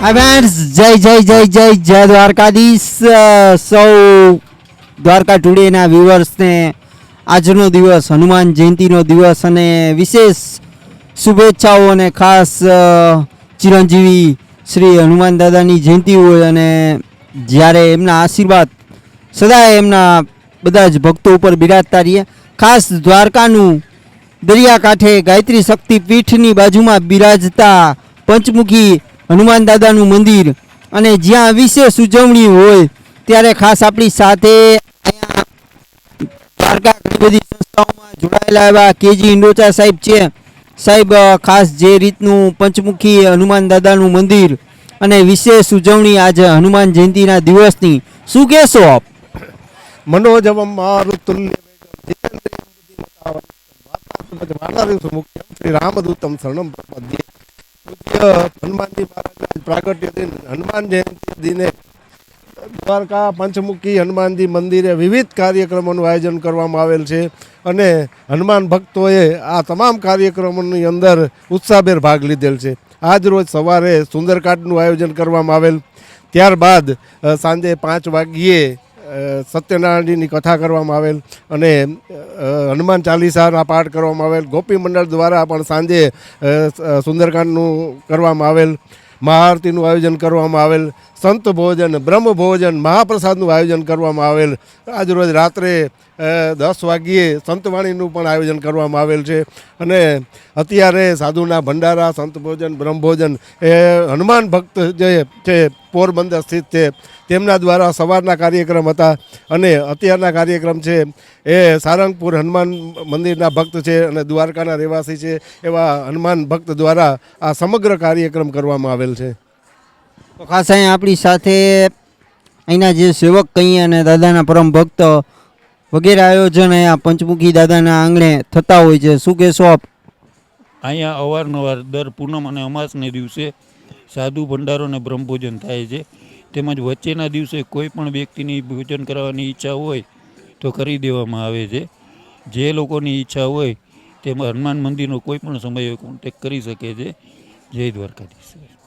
Friends જય જય જય જય જય દ્વારકાધીશ. સૌ દ્વારકા ટુડેના વ્યુઅર્સને આજનો દિવસ, હનુમાન જયંતિનો દિવસ અને વિશેષ શુભેચ્છાઓ અને ખાસ ચિરંજીવી શ્રી હનુમાન દાદાની જયંતિ હોય અને જ્યારે એમના આશીર્વાદ સદાય એમના બધા જ ભક્તો ઉપર બિરાજતા રહીએ. ખાસ દ્વારકાનું દરિયાકાંઠે ગાયત્રી શક્તિ પીઠની બાજુમાં બિરાજતા પંચમુખી હનુમાન દાદાનું મંદિર. અને જ્યાં વિશેષ ઉજવણી હોય, ત્યારે ખાસ આપણી સાથે દ્વારકા સંસ્થાઓમાં જોડાયેલા એવા કેજી ઇન્ડોચા સાહેબ છે. સાહેબ ખાસ જે રીતનું પંચમુખી હનુમાન દાદાનું મંદિર અને વિશેષ ઉજવણી આજે હનુમાન જયંતિના દિવસની. શું કહેશો આપ? મનોજ મારું તુલ્ય રામદૂતમ શરણમ હનુમાનજી મહારાજના પ્રાગટ્ય દિન, હનુમાન જયંતિ દિને દ્વારકા પંચમુખી હનુમાનજી મંદિરે વિવિધ કાર્યક્રમોનું આયોજન કરવામાં આવેલ છે અને હનુમાન ભક્તોએ આ તમામ કાર્યક્રમોની અંદર ઉત્સાહભેર ભાગ લીધેલ છે. આજ રોજ સવારે સુંદરકાંડનું આયોજન કરવામાં આવેલ. ત્યારબાદ સાંજે પાંચ વાગ્યે સત્યનારાયણજીની કથા કરવામાં આવેલ અને હનુમાન ચાલીસાના પાઠ કરવામાં આવેલ. ગોપી મંડળ દ્વારા પણ સાંજે સુંદરકાંડનું કરવામાં આવેલ. મહાઆરતીનું આયોજન કરવામાં આવેલ. સંત ભોજન, બ્રહ્મ ભોજન, મહાપ્રસાદનું આયોજન કરવામાં આવેલ. આજરોજ રાત્રે દસ વાગ્યે સંતવાણીનું પણ આયોજન કરવામાં આવેલ છે. અને અત્યારે સાધુના ભંડારા, સંત ભોજન, બ્રહ્મ ભોજન, એ હનુમાન ભક્ત જે છે, પોરબંદર સ્થિત છે, તેમના દ્વારા સવારના કાર્યક્રમ હતા. અને અત્યારના કાર્યક્રમ છે, એ સારંગપુર હનુમાન મંદિરના ભક્ત છે અને દ્વારકાના રહેવાસી છે. એવા હનુમાન ભક્ત દ્વારા આ સમગ્ર કાર્યક્રમ કરવામાં આવેલ છે. તો ખાસ અહીંયા આપણી સાથે અહીંના જે સેવક કહીએ અને દાદાના પરમ ભક્ત વગેરે આયોજન અહીંયા પંચમુખી દાદાના આંગણે થતા હોય છે. શું કહેશો આપ? અહીંયા અવારનવાર દર પૂનમ અને અમાસને દિવસે સાધુ ભંડારો અને બ્રહ્મભોજન થાય છે. તેમજ વચ્ચેના દિવસે કોઈ પણ વ્યક્તિની ભોજન કરવાની ઈચ્છા હોય તો કરી દેવામાં આવે છે. જે લોકોની ઈચ્છા હોય તેમાં હનુમાન મંદિરનો કોઈ પણ સમયે કોન્ટેક કરી શકે છે. જય દ્વારકાધીશ.